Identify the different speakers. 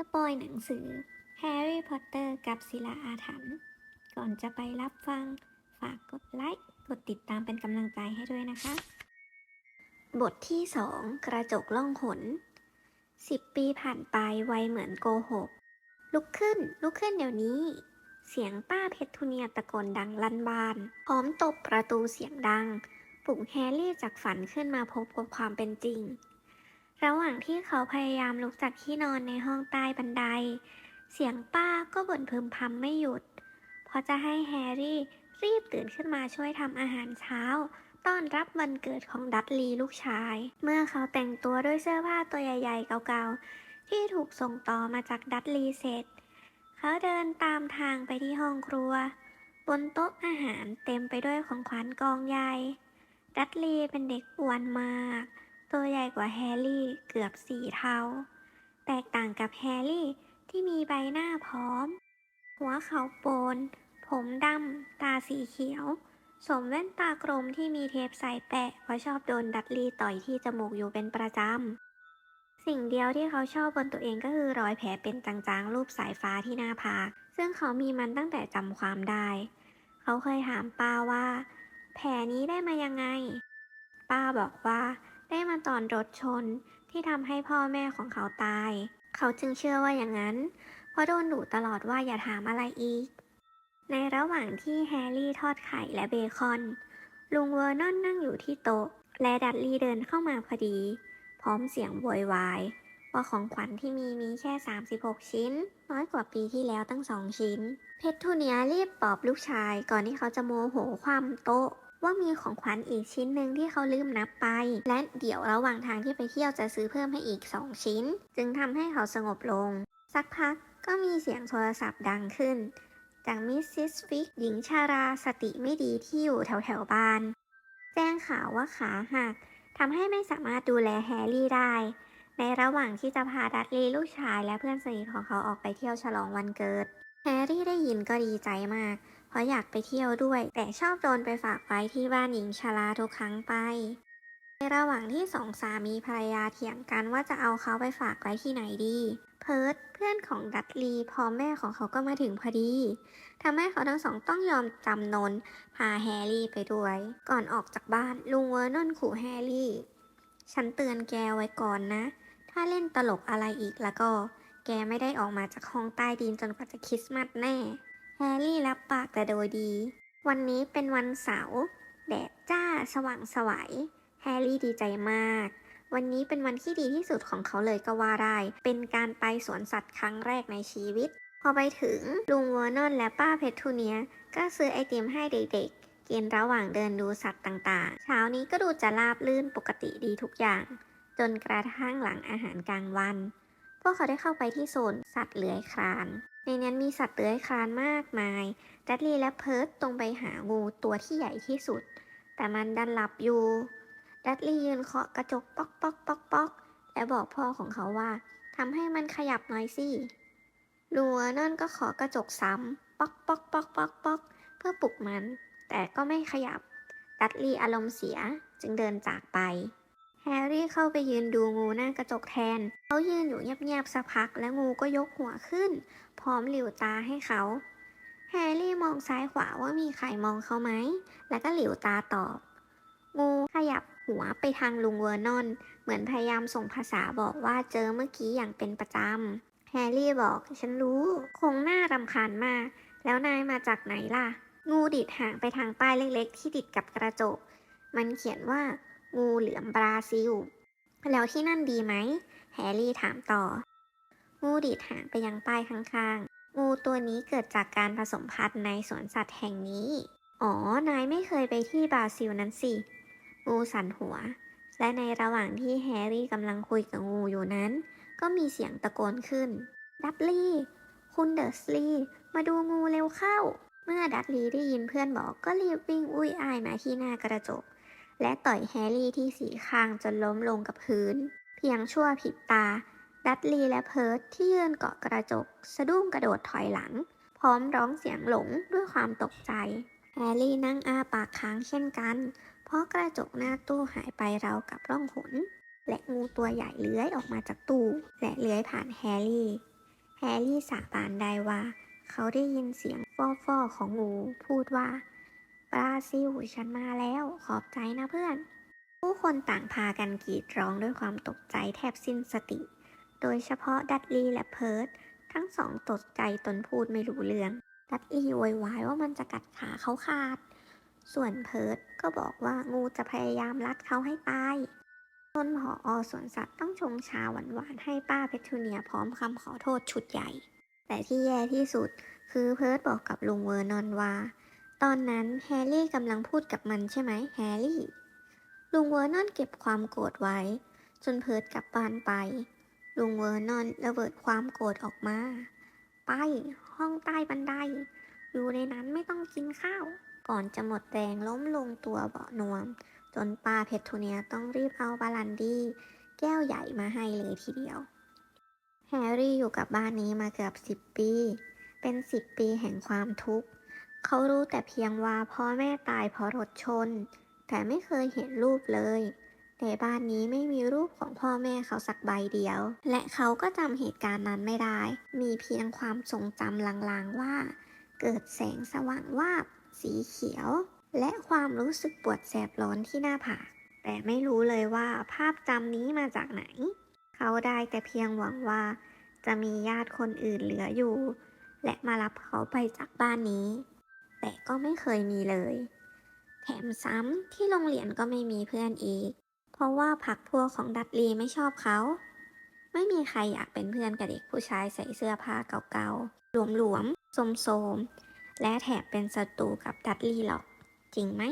Speaker 1: สปอยหนังสือแฮร์รี่พอตเตอร์กับศิลาอาถรรพ์ก่อนจะไปรับฟัง ฝากกดไลค์ กดติดตามเป็นกำลังใจให้ด้วยนะคะ บทที่สองกระจกล่องหนสิบปีผ่านไปไวเหมือนโกหก ลุกขึ้น ลุกขึ้นเดี๋ยวนี้ เสียงป้าเพชรทุเนียตะโกนดังลั่นบาน พร้อมตบประตูเสียงดัง ปลุกแฮร์รี่จากฝันขึ้นมาพบกับความเป็นจริง ระหว่างที่เขาพยายามลุกจากที่นอนในห้องใต้บันได เสียงป้าก็บ่นพึมพำไม่หยุดเพราะจะให้แฮร์รี่รีบตื่นขึ้นมาช่วยทำอาหารเช้า ต้อนรับวันเกิดของดัตลีลูกชาย เมื่อเขาแต่งตัวด้วยเสื้อผ้าตัวใหญ่ๆเก่าๆ ที่ถูกส่งต่อมาจากดัตลีเสร็จ เขาเดินตามทางไปที่ห้องครัว บนโต๊ะอาหารเต็มไปด้วยของขวัญกองใหญ่ ดัตลีเป็นเด็กอ้วนมาก ตัวใหญ่กว่าแฮร์รี่เกือบสี่เท่า แตกต่างกับแฮร์รี่ที่มีใบหน้าพร้อม หัวเขาโปน ผมดำ ตาสีเขียว สวมแว่นตากลมที่มีเทปใส่แปะ เพราะชอบโดนดัตลีต่อยที่จมูกอยู่เป็นประจำ สิ่งเดียวที่เขาชอบบนตัวเองก็คือรอยแผลเป็นจางๆ รูปสายฟ้าที่หน้าผาก ซึ่งเขามีมันตั้งแต่จำความได้ เขาเคยถามป้าว่า แผลนี้ได้มายังไง ป้าบอกว่า ได้มาตอนรถชนที่ทำให้พ่อแม่ของเขาตาย เขาจึงเชื่อว่าอย่างนั้น เพราะโดนดุตลอดว่าอย่าถามอะไรอีก ในระหว่างที่แฮร์รี่ทอดไข่และเบคอน ลุงเวอร์นอนนั่งอยู่ที่โต๊ะ และดัดลี่เดินเข้ามาพอดี พร้อมเสียงโวยวายว่าของขวัญที่มีมีแค่ 36 ชิ้น น้อยกว่าปีที่แล้วตั้งสองชิ้น เพชรทูเนียรีบปอบลูกชายก่อนที่เขาจะโมโหความโต๊ะ ว่ามีของขวัญอีกชิ้นหนึ่งที่เขาลืมนับไป และเดี๋ยวระหว่างทางที่ไปเที่ยวจะซื้อเพิ่มให้อีก 2 ชิ้น จึงทำให้เขาสงบลง สักพักก็มีเสียงโทรศัพท์ดังขึ้น จากมิสซิสฟิกหญิงชาราสติไม่ดีที่อยู่แถวแถวบ้าน แจ้งข่าวว่าขาหักทำให้ไม่สามารถดูแลแฮร์รี่ได้ ในระหว่างที่จะพาดัตลีลูกชายและเพื่อนสนิทของเขาออกไปเที่ยวฉลองวันเกิด แฮร์รี่ได้ยินก็ดีใจมาก ราะอยากไปเที่ยวด้วย แต่ชอบโดนไปฝากไว้ที่บ้านหญิงชราทุกครั้งไป ในระหว่างที่สองสามีภรรยาเถียงกันว่าจะเอาเขาไปฝากไว้ที่ไหนดี เพิร์ดเพื่อนของดัตลีพอแม่ของเขาก็มาถึงพอดีทำให้เขาทั้งสองต้องยอมจำนนพาแฮร์รี่ไปด้วย ก่อนออกจากบ้านลุงเวอร์นอนขู่แฮร์รี่ ฉันเตือนแกไว้ก่อนนะ ถ้าเล่นตลกอะไรอีกแล้วก็ แกไม่ได้ออกมาจากห้องใต้ดินจนกว่าจะคริสต์มาสแน่ แฮร์รี่รับปากแต่โดยดี วันนี้เป็นวันเสาร์แดดจ้าสว่างไสวัยแฮร์รี่ดีใจมาก วันนี้เป็นวันที่ดีที่สุดของเขาเลยก็ว่าได้ เป็นการไปสวนสัตว์ครั้งแรกในชีวิต พอไปถึงลุงเวอร์นอนและป้าเพชรทูเนีย ก็ซื้อไอติมให้เด็กๆ กินระหว่างเดินดูสัตว์ต่างๆ เช้านี้ก็ดูจะราบลื่นปกติดีทุกอย่าง จนกระทั่งหลังอาหารกลางวัน พวกเขาได้เข้าไปที่โซนสัตว์เลื้อยคลาน ในนั้นมีสัตว์เลื้อยคลานมากมายดัดลีและเพิร์ตตรงไปหางูตัวที่ใหญ่ที่สุด แต่มันดันหลับอยู่ ดัดลี่ยืนเคาะกระจกป๊อกป๊อกป๊อกป๊อกและบอกพ่อของเขาว่าทำให้มันขยับหน่อยสิลัวนั่นก็ขอกระจกซ้ำป๊อกป๊อกป๊อกป๊อกป๊อกเพื่อปลุกมัน แต่ก็ไม่ขยับ ดัดลี่อารมณ์เสียจึงเดินจากไป แฮร์รี่เข้าไปยืนดูงูหน้ากระจกแทน เขายืนอยู่เงียบๆสักพักและงูก็ยกหัวขึ้น พร้อมหลิวตาให้เขา แฮร์รี่มองซ้ายขวาว่ามีใครมองเขาไหม แล้วก็หลิวตาตอบ งูขยับหัวไปทางลุงเวอร์นอน เหมือนพยายามส่งภาษาบอกว่าเจอเมื่อกี้อย่างเป็นประจำ แฮร์รี่บอกฉันรู้ คงน่ารำคาญมาก แล้วนายมาจากไหนล่ะ งูดิดหางไปทางป้ายเล็กๆ ที่ติดกับกระจก มันเขียนว่า งูเหลือมบราซิล แล้วที่นั่นดีไหม แฮร์รี่ถามต่อ งูดีดหางไปยังป้ายข้างๆ งูตัวนี้เกิดจากการผสมพันธุ์ในสวนสัตว์แห่งนี้ อ๋อ นายไม่เคยไปที่บราซิลนั้นสิ งูสั่นหัว และในระหว่างที่แฮร์รี่กำลังคุยกับงูอยู่นั้น ก็มีเสียงตะโกนขึ้น ดับลี่ คุณเดอร์สลีมาดูงูเร็วเข้า เมื่อดัตลีได้ยินเพื่อนบอกก็รีบวิ่งอุ้ยอายมาที่หน้ากระจก และต่อยแฮร์รี่ที่สีข้างจนล้มลงกับพื้น เพียงชั่วพริบตา ดัตลีและเพิร์ทที่ยืนเกาะกระจก สะดุ้งกระโดดถอยหลัง พร้อมร้องเสียงหลงด้วยความตกใจ แฮร์รี่นั่งอ้าปากค้างเช่นกัน เพราะกระจกหน้าตู้หายไปราวกับร่องหนและงูตัวใหญ่เลื้อยออกมาจากตู้ และเลื้อยผ่านแฮร์รี่ แฮร์รี่สาบานได้ว่า เขาได้ยินเสียงฟอๆของงูพูดว่า บราซิลฉันมาแล้วขอบใจนะเพื่อน ผู้คนต่างพากันกรีดร้องด้วยความตกใจแทบสิ้นสติ โดยเฉพาะดัตลีและเพิร์ดทั้งสองตกใจตนพูดไม่รู้เรื่อง ดัตลีโวยวายว่ามันจะกัดขาเขาขาด ส่วนเพิร์ดก็บอกว่างูจะพยายามรัดเขาให้ตายจนผออสวนสัตว์ต้องชงชาหวานๆให้ป้าเพทูเนียพร้อมคำขอโทษชุดใหญ่ แต่ที่แย่ที่สุดคือเพิร์ดบอกกับลุงเวอร์นอนว่า ตอนนั้นแฮร์รี่กำลังพูดกับมันใช่ไหมแฮร์รี่ ลุงเวอร์นอนเก็บความโกรธไว้ จนเพิร์ดกลับบ้านไป ลุงเวอร์นอนระเบิดความโกรธออกมา ไป ห้องใต้บันได อยู่ในนั้นไม่ต้องกินข้าว ก่อนจะหมดแรงล้มลงตัวเบาะนวม จนป้าเพทโทเนียต้องรีบเอาบาลันดี้แก้วใหญ่มาให้เลยทีเดียว แฮร์รี่อยู่กับบ้านนี้มาเกือบสิบปี เป็นสิบปีแห่งความทุกข์ เขารู้แต่เพียงว่าพ่อแม่ตายเพราะรถชน แต่ไม่เคยเห็นรูปเลยแต่บ้านนี้ไม่มีรูปของพ่อแม่เขาสักใบเดียว และเขาก็จำเหตุการณ์นั้นไม่ได้ มีเพียงความทรงจำลางๆว่า เกิดแสงสว่างวาบ สีเขียว และความรู้สึกปวดแสบร้อนที่หน้าผาก แต่ไม่รู้เลยว่าภาพจำนี้มาจากไหน เขาได้แต่เพียงหวังว่า จะมีญาติคนอื่นเหลืออยู่ และมารับเขาไปจากบ้านนี้ แต่ก็ไม่เคยมีเลย แถมซ้ำที่โรงเรียนก็ไม่มีเพื่อนอีก เพราะว่าพักพวกของดัตลีไม่ชอบเขา ไม่มีใครอยากเป็นเพื่อนกับเด็กผู้ชายใส่เสื้อผ้าเก่าๆ หลวมๆโสมๆและแถมเป็นศัตรูกับดัตลีหรอก จริงไหม